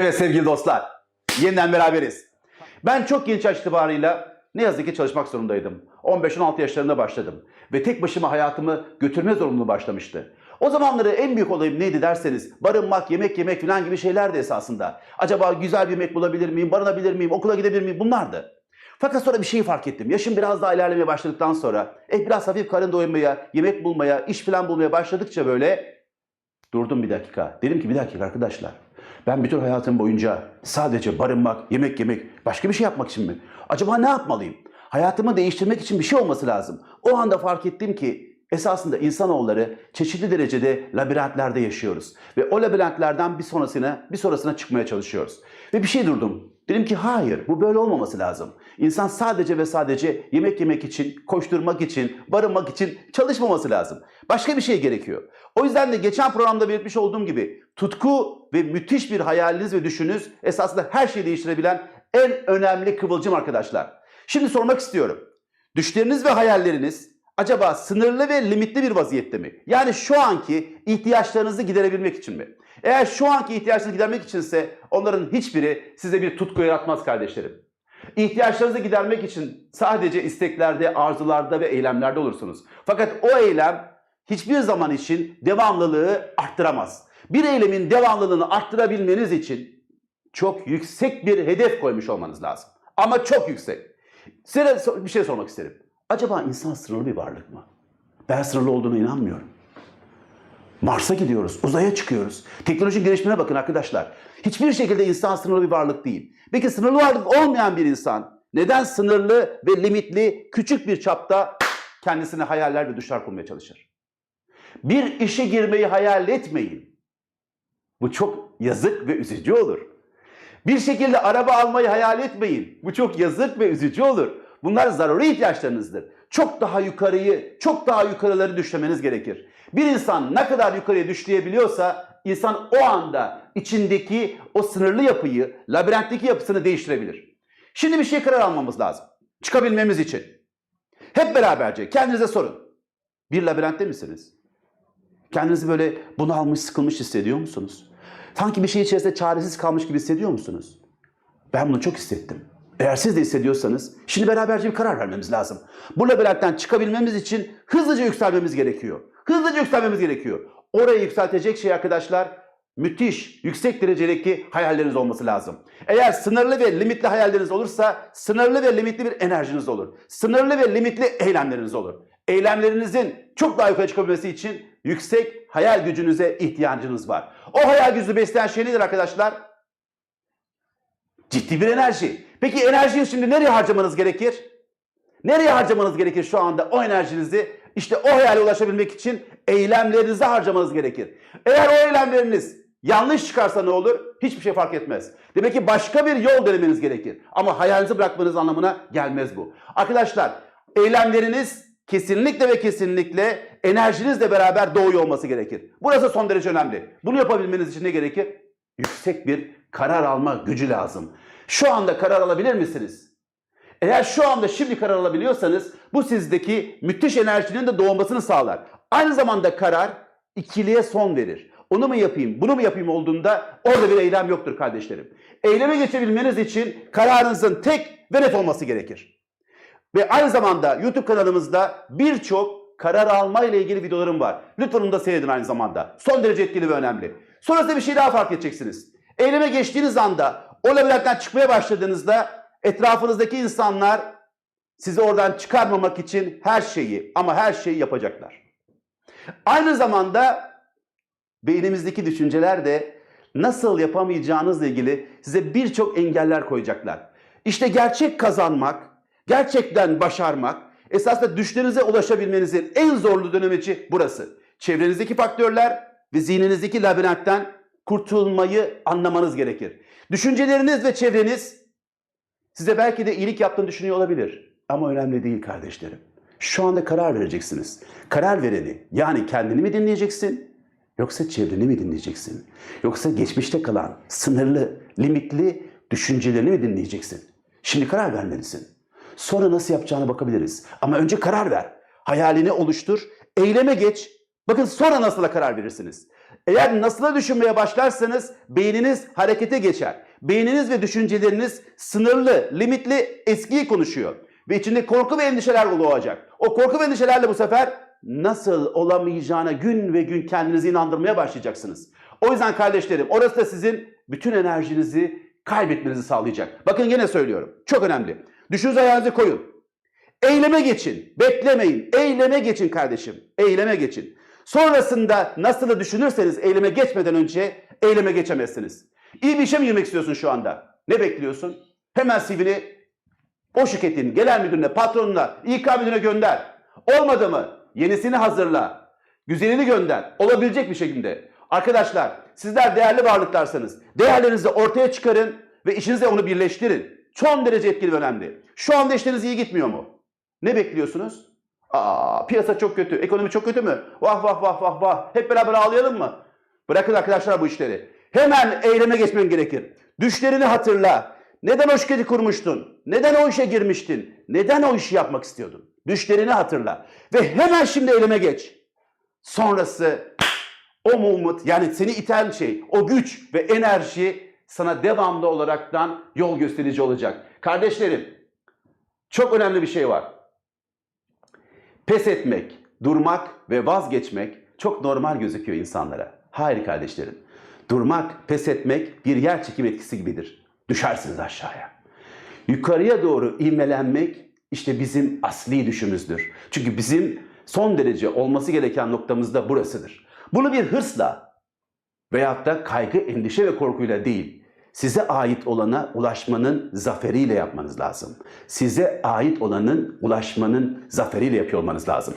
Evet sevgili dostlar, yeniden beraberiz. Ben çok genç yaş itibarıyla ne yazık ki çalışmak zorundaydım. 15-16 yaşlarında başladım ve tek başıma hayatımı götürme zorunluluğu başlamıştı. O zamanları en büyük olayım neydi derseniz barınmak, yemek yemek falan gibi şeylerdi esasında. Acaba güzel bir yemek bulabilir miyim, barınabilir miyim, okula gidebilir miyim bunlardı. Fakat sonra bir şeyi fark ettim. Yaşım biraz daha ilerlemeye başladıktan sonra eh biraz hafif karın doyurmaya, yemek bulmaya, iş falan bulmaya başladıkça böyle Durdum bir dakika. Dedim ki bir dakika arkadaşlar. Ben bütün hayatım boyunca sadece barınmak, yemek yemek, başka bir şey yapmak için mi? Acaba ne yapmalıyım? Hayatımı değiştirmek için bir şey olması lazım. O anda fark ettim ki esasında insanoğulları çeşitli derecede labirentlerde yaşıyoruz. Ve o labirentlerden bir sonrasına, bir sonrasına çıkmaya çalışıyoruz. Ve bir şey durdum. Dedim ki hayır bu böyle olmaması lazım. İnsan sadece ve sadece yemek yemek için, koşturmak için, barınmak için çalışmaması lazım. Başka bir şey gerekiyor. O yüzden de geçen programda belirtmiş olduğum gibi tutku ve müthiş bir hayaliniz ve düşününüz esasında her şeyi değiştirebilen en önemli kıvılcım arkadaşlar. Şimdi sormak istiyorum. Düşleriniz ve hayalleriniz acaba sınırlı ve limitli bir vaziyette mi? Yani şu anki ihtiyaçlarınızı giderebilmek için mi? Eğer şu anki ihtiyaçlarınızı gidermek içinse onların hiçbiri size bir tutku yaratmaz kardeşlerim. İhtiyaçlarınızı gidermek için sadece isteklerde, arzularda ve eylemlerde olursunuz. Fakat o eylem hiçbir zaman için devamlılığı arttıramaz. Bir eylemin devamlılığını arttırabilmeniz için çok yüksek bir hedef koymuş olmanız lazım. Ama çok yüksek. Size bir şey sormak isterim. Acaba insan sınırlı bir varlık mı? Ben sınırlı olduğuna inanmıyorum. Mars'a gidiyoruz, uzaya çıkıyoruz. Teknoloji gelişimine bakın arkadaşlar. Hiçbir şekilde insan sınırlı bir varlık değil. Peki sınırlı varlık olmayan bir insan neden sınırlı ve limitli küçük bir çapta kendisine hayaller ve düşler kurmaya çalışır? Bir işe girmeyi hayal etmeyin. Bu çok yazık ve üzücü olur. Bir şekilde araba almayı hayal etmeyin. Bu çok yazık ve üzücü olur. Bunlar zaruri ihtiyaçlarınızdır. Çok daha yukarıyı, çok daha yukarıları düşlemeniz gerekir. Bir insan ne kadar yukarıya düşleyebiliyorsa insan o anda içindeki o sınırlı yapıyı, labirentteki yapısını değiştirebilir. Şimdi bir şey karar almamız lazım. Çıkabilmemiz için. Hep beraberce kendinize sorun. Bir labirentte misiniz? Kendinizi böyle bunalmış, sıkılmış hissediyor musunuz? Sanki bir şey içerisinde çaresiz kalmış gibi hissediyor musunuz? Ben bunu çok hissettim. Eğer siz de hissediyorsanız şimdi beraberce bir karar vermemiz lazım. Bu labirentten çıkabilmemiz için hızlıca yükselmemiz gerekiyor. Hızlıca yükselmemiz gerekiyor. Orayı yükseltecek şey arkadaşlar müthiş, yüksek derecedeki hayalleriniz olması lazım. Eğer sınırlı ve limitli hayalleriniz olursa sınırlı ve limitli bir enerjiniz olur. Sınırlı ve limitli eylemleriniz olur. Eylemlerinizin çok daha yukarı çıkabilmesi için yüksek hayal gücünüze ihtiyacınız var. O hayal gücünü besleyen şey nedir arkadaşlar? Ciddi bir enerji. Peki enerjiyi şimdi nereye harcamanız gerekir? Nereye harcamanız gerekir şu anda o enerjinizi? İşte o hayale ulaşabilmek için eylemlerinizi harcamanız gerekir. Eğer o eylemleriniz yanlış çıkarsa ne olur? Hiçbir şey fark etmez. Demek ki başka bir yol denemeniz gerekir. Ama hayalinizi bırakmanız anlamına gelmez bu. Arkadaşlar eylemleriniz kesinlikle ve kesinlikle enerjinizle beraber doğuyor olması gerekir. Burası son derece önemli. Bunu yapabilmeniz için ne gerekir? Yüksek bir karar alma gücü lazım. Şu anda karar alabilir misiniz? Eğer şu anda şimdi karar alabiliyorsanız bu sizdeki müthiş enerjinin de doğmasını sağlar. Aynı zamanda karar ikiliye son verir. Onu mu yapayım, bunu mu yapayım olduğunda orada bir eylem yoktur kardeşlerim. Eyleme geçebilmeniz için kararınızın tek ve net olması gerekir. Ve aynı zamanda YouTube kanalımızda birçok karar alma ile ilgili videolarım var. Lütfen onu da seyredin aynı zamanda. Son derece etkili ve önemli. Sonrasında bir şey daha fark edeceksiniz. Eyleme geçtiğiniz anda o labirentten çıkmaya başladığınızda etrafınızdaki insanlar sizi oradan çıkarmamak için her şeyi ama her şeyi yapacaklar. Aynı zamanda beynimizdeki düşünceler de nasıl yapamayacağınızla ilgili size birçok engeller koyacaklar. İşte gerçek kazanmak, gerçekten başarmak, esasında düşlerinize ulaşabilmenizin en zorlu dönemeci burası. Çevrenizdeki faktörler ve zihninizdeki labirentten kurtulmayı anlamanız gerekir. Düşünceleriniz ve çevreniz size belki de iyilik yaptığını düşünüyor olabilir. Ama önemli değil kardeşlerim. Şu anda karar vereceksiniz. Karar vereni yani kendini mi dinleyeceksin yoksa çevreni mi dinleyeceksin? Yoksa geçmişte kalan sınırlı, limitli düşüncelerini mi dinleyeceksin? Şimdi karar vermelisin. Sonra nasıl yapacağına bakabiliriz. Ama önce karar ver. Hayalini oluştur. Eyleme geç. Bakın sonra nasıl karar verirsiniz. Eğer nasıla düşünmeye başlarsanız beyniniz harekete geçer. Beyniniz ve düşünceleriniz sınırlı, limitli, eskiyi konuşuyor. Ve içinde korku ve endişeler doğacak. O korku ve endişelerle bu sefer nasıl olamayacağına gün ve gün kendinizi inandırmaya başlayacaksınız. O yüzden kardeşlerim orası da sizin bütün enerjinizi kaybetmenizi sağlayacak. Bakın yine söylüyorum. Çok önemli. Düşünüz ayağınızı koyun. Eyleme geçin. Beklemeyin. Eyleme geçin kardeşim. Eyleme geçin. Sonrasında nasıl düşünürseniz eyleme geçmeden önce eyleme geçemezsiniz. İyi bir işe mi girmek istiyorsun şu anda? Ne bekliyorsun? Hemen CV'ni o şirketin genel müdürüne, patronuna, İK müdürüne gönder. Olmadı mı? Yenisini hazırla. Güzelini gönder. Olabilecek bir şekilde. Arkadaşlar sizler değerli varlıklarsanız değerlerinizi ortaya çıkarın ve işinizle onu birleştirin. Son derece etkili ve önemli. Şu anda işleriniz iyi gitmiyor mu? Ne bekliyorsunuz? Aa, piyasa çok kötü, ekonomi çok kötü mü? Vah vah vah vah vah. Hep beraber ağlayalım mı? Bırakın arkadaşlar bu işleri. Hemen eyleme geçmen gerekir. Düşlerini hatırla. Neden o şirketi kurmuştun? Neden o işe girmiştin? Neden o işi yapmak istiyordun? Düşlerini hatırla. Ve hemen şimdi eyleme geç. Sonrası o moment yani seni iten şey, o güç ve enerji sana devamlı olaraktan yol gösterici olacak. Kardeşlerim, çok önemli bir şey var. Pes etmek, durmak ve vazgeçmek çok normal gözüküyor insanlara. Hayır kardeşlerim. Durmak, pes etmek bir yer çekim etkisi gibidir. Düşersiniz aşağıya. Yukarıya doğru ivmelenmek işte bizim asli düşümüzdür. Çünkü bizim son derece olması gereken noktamız da burasıdır. Bunu bir hırsla veyahut da kaygı, endişe ve korkuyla değil, size ait olana ulaşmanın zaferiyle yapmanız lazım. Size ait olanın ulaşmanın zaferiyle yapıyor olmanız lazım.